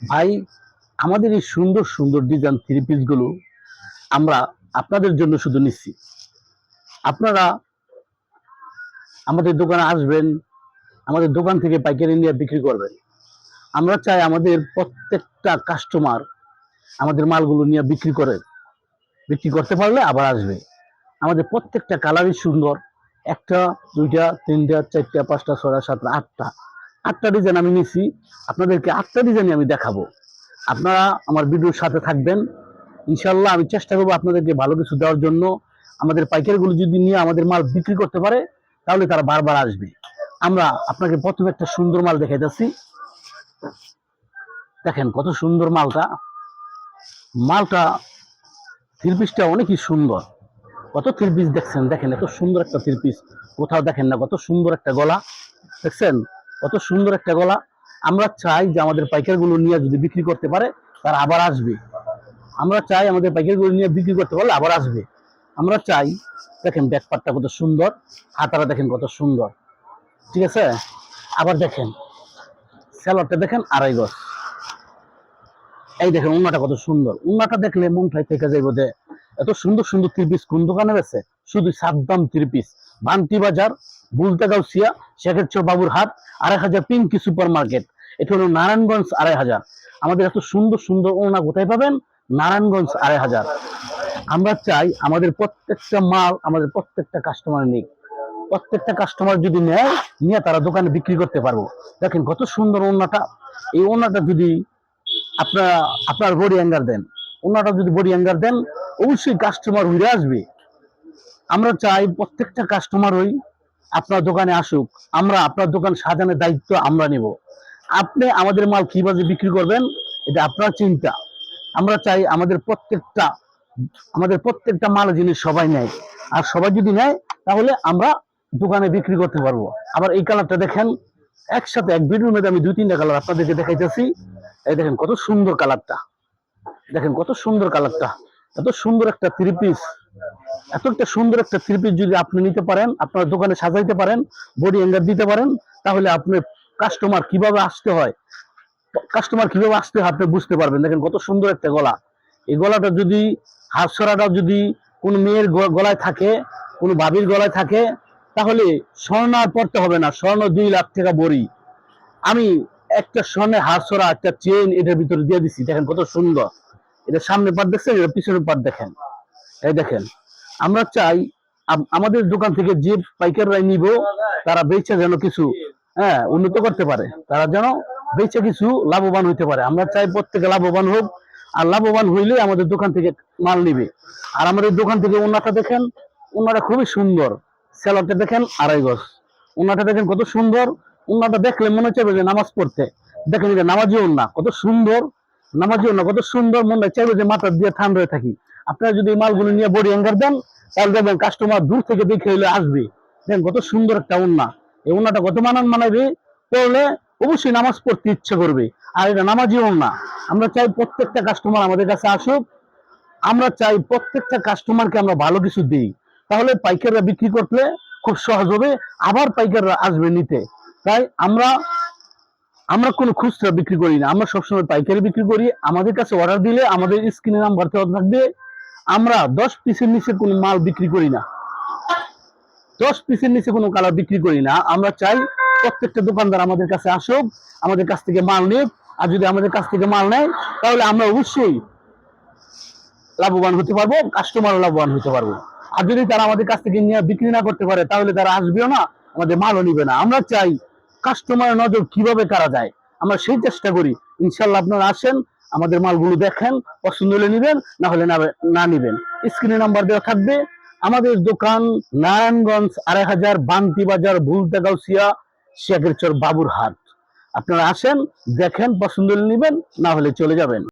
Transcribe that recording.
ভাই, আমাদের এই সুন্দর সুন্দর ডিজাইন থ্রি পিসগুলো আমরা আপনাদের জন্য শুধু নিচ্ছি। আপনারা আমাদের দোকানে আসবেন, আমাদের দোকান থেকে পাইকারি নিয়ে বিক্রি করবেন। আমরা চাই আমাদের প্রত্যেকটা কাস্টমার আমাদের মালগুলো নিয়ে বিক্রি করে, বিক্রি করতে পারলে আবার আসবে। আমাদের প্রত্যেকটা কালারই সুন্দর, একটা, দুইটা, তিনটা, চারটা, পাঁচটা, ছয়টা, সাতটা, আটটা। আটটা ডিজাইন আমি নিছি। আপনাদেরকে আটটা ডিজাইনই আমি দেখাবো। আপনারা আমার ভিডিওর সাথে থাকবেন। ইনশাল্লাহ আমি চেষ্টা করব আপনাদেরকে ভালো কিছু দেওয়ার জন্য। আমাদের পাইকারিগুলো যদি নিয়ে আমাদের মাল বিক্রি করতে পারে, তাহলে তারা বারবার আসবে। আমরা আপনাকে প্রথমে একটা সুন্দর মাল দেখাইতেছি। দেখেন কত সুন্দর মালটা। মালটা থ্রি পিসটা অনেকই সুন্দর। কত থ্রিপিস দেখছেন? দেখেন এত সুন্দর একটা থ্রিপিস কোথাও দেখেন না, কত সুন্দর একটা গলা। দেখছেন? কত সুন্দর একটা গলা। আমরা চাই যে আমাদের পাইকারগুলো নিয়ে যদি বিক্রি করতে পারে, তারা আবার আসবে। আমরা চাই আমাদের পাইকারগুলো নিয়ে বিক্রি করতে পারলে আবার আসবে। আমরা চাই, দেখেন ব্যাকপারটা কত সুন্দর হাতারা দেখেন কত সুন্দর। ঠিক আছে? আবার দেখেন স্যালাডটা দেখেন আড়াই গজ। এই দেখেন উন্নাটা কত সুন্দর। উন্নাটা দেখলে মনটাই থেকে যাইব যে এত সুন্দর সুন্দর ত্রিপিস কোন দোকানে আছে শুধু সাদ্দাম ত্রিপিস। বান্তি বাজার বুলতাগাউসিয়া শেখেরচর বাবুর হাট, আড়াই হাজার পিঙ্কি সুপার মার্কেট এটা হলো নারায়ণগঞ্জ আড়াই হাজার। আমাদের এত সুন্দর সুন্দর ওনা কোথায় পাবেন? নারায়ণগঞ্জ আড়াই হাজার। আমরা চাই আমাদের প্রত্যেকটা মাল আমাদের প্রত্যেকটা কাস্টমার নিক। প্রত্যেকটা কাস্টমার যদি নেয়, নিয়ে তারা দোকানে বিক্রি করতে পারব। দেখেন কত সুন্দর ওনাটা এই ওনাটা যদি আপনারা, আপনার বডি অ্যাঙ্গার দেন। ওনাটা যদি বডি অ্যাঙ্গার দেন, অবশ্যই কাস্টমার উড়ে আসবে। আমরা চাই প্রত্যেকটা কাস্টমার ওই আপনার দোকানে আসুক, আমরা আপনার দোকান সাজানোর দায়িত্ব আমরা নেব। আপনি আমাদের মাল কীভাবে বিক্রি করবেন, এটা আপনার চিন্তা। আমরা চাই আমাদের প্রত্যেকটা আমাদের প্রত্যেকটা মাল জিনিস সবাই নেয়। আর সবাই যদি নেয়, তাহলে আমরা দোকানে বিক্রি করতে পারব। আবার এই কালারটা দেখেন, একসাথে এক ভিডিওর মধ্যে আমি দুই তিনটা কালার আপনাদেরকে দেখাইতেছি, এই দেখেন কত সুন্দর কালারটা। দেখেন কত সুন্দর কালারটা, এত সুন্দর একটা থ্রি পিস এত একটা সুন্দর একটা থ্রি পিস যদি আপনি নিতে পারেন, আপনার দোকানে সাজাইতে পারেন বডি অ্যাঙ্গার দিতে পারেন, তাহলে আপনি কাস্টমার কীভাবে আসতে হয় কাস্টমার কীভাবে আসতে হয় আপনি বুঝতে পারবেন। দেখেন কত সুন্দর একটা গলা। এই গলাটা যদি হাত সরাটা যদি কোনো মেয়ের গলায় থাকে, কোনো ভাবির গলায় থাকে, তাহলে স্বর্ণ আর পড়তে হবে না, স্বর্ণ দুই লাখ টাকা বড়ি। আমি একটা স্বর্ণের হাত সরা একটা চেন এটার ভিতরে দিয়ে দিছি। দেখেন কত সুন্দর। এটা সামনে পাট দেখছেন, এটা পিছনের পাট দেখেন। এই দেখেন, আমরা চাই আমাদের দোকান থেকে যে পাইকাররা নিব, তারা বেচে যেন কিছু হ্যাঁ উন্নত করতে পারে। তারা যেন বেচে কিছু লাভবান হইতে পারে। আমরা চাই প্রত্যেকে লাভবান হোক, আর লাভবান হইলে আমাদের দোকান থেকে মাল নিবে। আর আমাদের দোকান থেকে ওনাটা দেখেন ওনাটা খুবই সুন্দর। স্যালাডটা দেখেন, আড়াই গজ। ওনাটা দেখেন কত সুন্দর। ওনাটা দেখলে মনে হচ্ছে যে নামাজ পড়তে। দেখেন এটা নামাজি ওনা কত সুন্দর। নামাজি ওনা কত সুন্দর। মনে চাইবে যে মাথা দিয়ে ঠান্ডা হয়ে থাকি। আপনারা যদি মালগুলো নিয়ে বডি অ্যাঙ্গার দেন, তাহলে দেখবেন কাস্টমার দূর থেকে দেখে হইলে আসবে। দেখেন কত সুন্দর একটা ওন্না। এই ওন্নাটা কত মানান মানাবে পড়লে অবশ্যই নামাজ পড়তে ইচ্ছে করবে। আর এটা নামাজি ওন্না। আমরা চাই প্রত্যেকটা কাস্টমার আমাদের কাছে আসুক। আমরা চাই প্রত্যেকটা কাস্টমারকে আমরা ভালো কিছু দিই। তাহলে পাইকাররা বিক্রি করলে খুব সহজ হবে, আবার পাইকাররা আসবে নিতে। তাই আমরা আমরা কোনো খুচরা বিক্রি করি না। আমরা সবসময় পাইকারি বিক্রি করি। আমাদের কাছে অর্ডার দিলে আমাদের স্ক্রিনে নাম্বার থাকবে। আমরা দশ পিসের নিচে কোনো মাল বিক্রি করি না। দশ পিসের নিচে কোনো কালার বিক্রি করি না। আমরা চাই প্রত্যেকটা দোকানদার আমাদের কাছে আসুক, আমাদের কাছ থেকে মাল নিক, আর যদি আমাদের কাছ থেকে মাল নেয়, তাহলে আমরা অবশ্যই লাভবান হতে পারব কাস্টমার লাভবান হতে পারব। আর যদি তারা আমাদের কাছ থেকে নিয়ে বিক্রি না করতে পারে, তাহলে তারা আসবেও না, আমাদের মালও নিবে না। আমরা চাই কাস্টমারের নজর কীভাবে কারা যায়? আমরা সেই চেষ্টা করি। ইনশাল্লাহ আপনারা আসেন আমাদের মালগুলো দেখেন, পছন্দ হলে নিবেন, না হলে না নিবেন। স্ক্রিনে নাম্বার দেওয়া থাকবে। আমাদের দোকান নারায়ণগঞ্জ আড়াই হাজার বান্তি বাজার ভুলতা গাউসিয়া, শেখেরচর বাবুর হাট আপনারা আসেন, দেখেন, পছন্দ হলে নিবেন, না হলে চলে যাবেন।